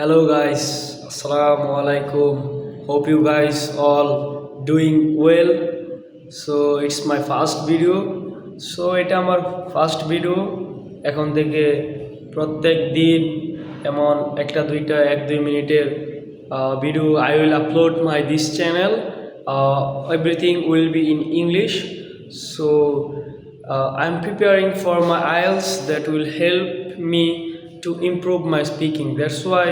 Hello guys, Assalamu alaikum. Hope you guys all doing well. So it's my first video. So এটা আমার first video এখন থেকে প্রত্যেক দিন এমন একটা দুইটা এক দুই মিনিটের video I will upload my this channel everything will be in English so I am preparing for my IELTS that will help me to improve my speaking. That's why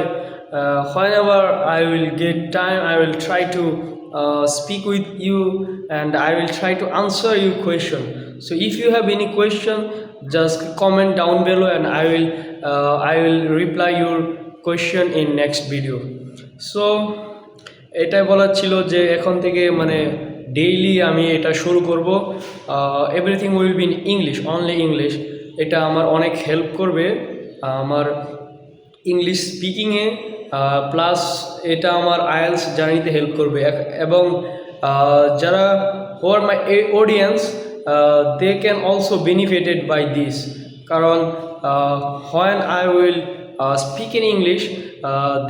uh, whenever I will get time, I will try to uh, speak with you and I will try to answer your question. So if you have any question, just comment down below and I will uh, I will reply your question in next video. So এটাই বলার ছিল যে এখন থেকে মানে daily আমি এটা শুরু করব everything will be English only English এটা আমার অনেক হেল্প করবে আমার ইংলিশ স্পিকিংয়ে প্লাস এটা আমার আয়েলস জার্নিতে হেল্প করবে। এবং যারা where my a audience they can also benefited by this কারণ when I will speak in English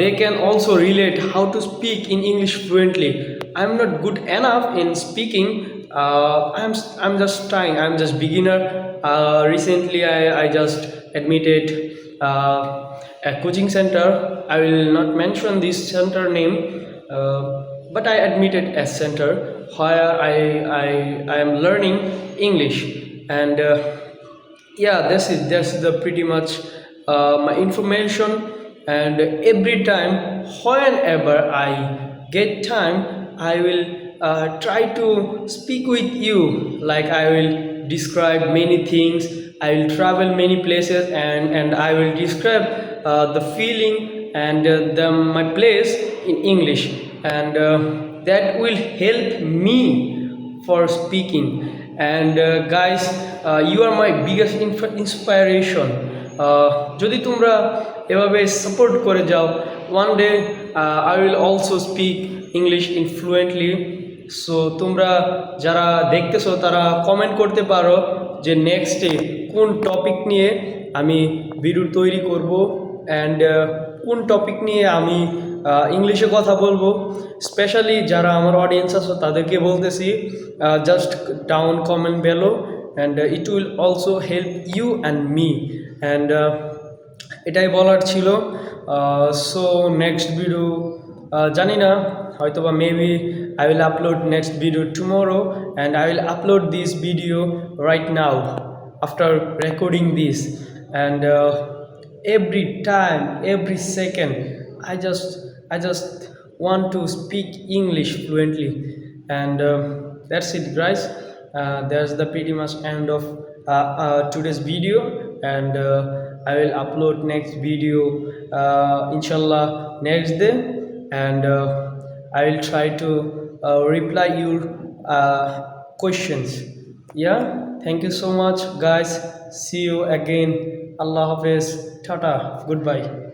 they can also relate how to speak in English fluently I am not good enough in speaking uh, I'm I'm just trying. I'm just beginner. Uh, recently, I I just admitted uh, a coaching center. I will not mention this center name, uh, but I admitted a center where I I I am learning English and. Uh, yeah that's it that's the pretty much my information and every time whenever i get time i will uh, try to speak with you like i will describe many things i will travel many places and and i will describe uh, the feeling and uh, the my place in english and uh, that will help me for speaking and uh, guys uh, you are my biggest inf- inspiration uh, যদি তোমরা এভাবে support করে যাও one day I will also speak English in fluently So তোমরা যারা দেখতেছো, তারা comment করতে পারো যে নেক্সটে কোন টপিক নিয়ে আমি ভিডিও তৈরি করব অ্যান্ড কোন টপিক নিয়ে আমি ইংলিশে কথা বলব। স্পেশালি যারা আমার অডিয়েন্স আছে, তাদেরকে বলতেছি just down comment below and it will also help you and me and এটাই বলার ছিল। সো নেক্সট ভিডিও জানি না হয়তো বা maybe I will upload next video tomorrow and I will upload this video right now after recording this and every time every second I just I just want to speak English fluently and that's it guys that's the pity mass end of today's video and I will upload next video ইনশাল্লাহ next day and uh, i will try to uh, reply your uh, questions. Yeah? Thank you so much guys. See you again. Allah hafiz. Tata. Goodbye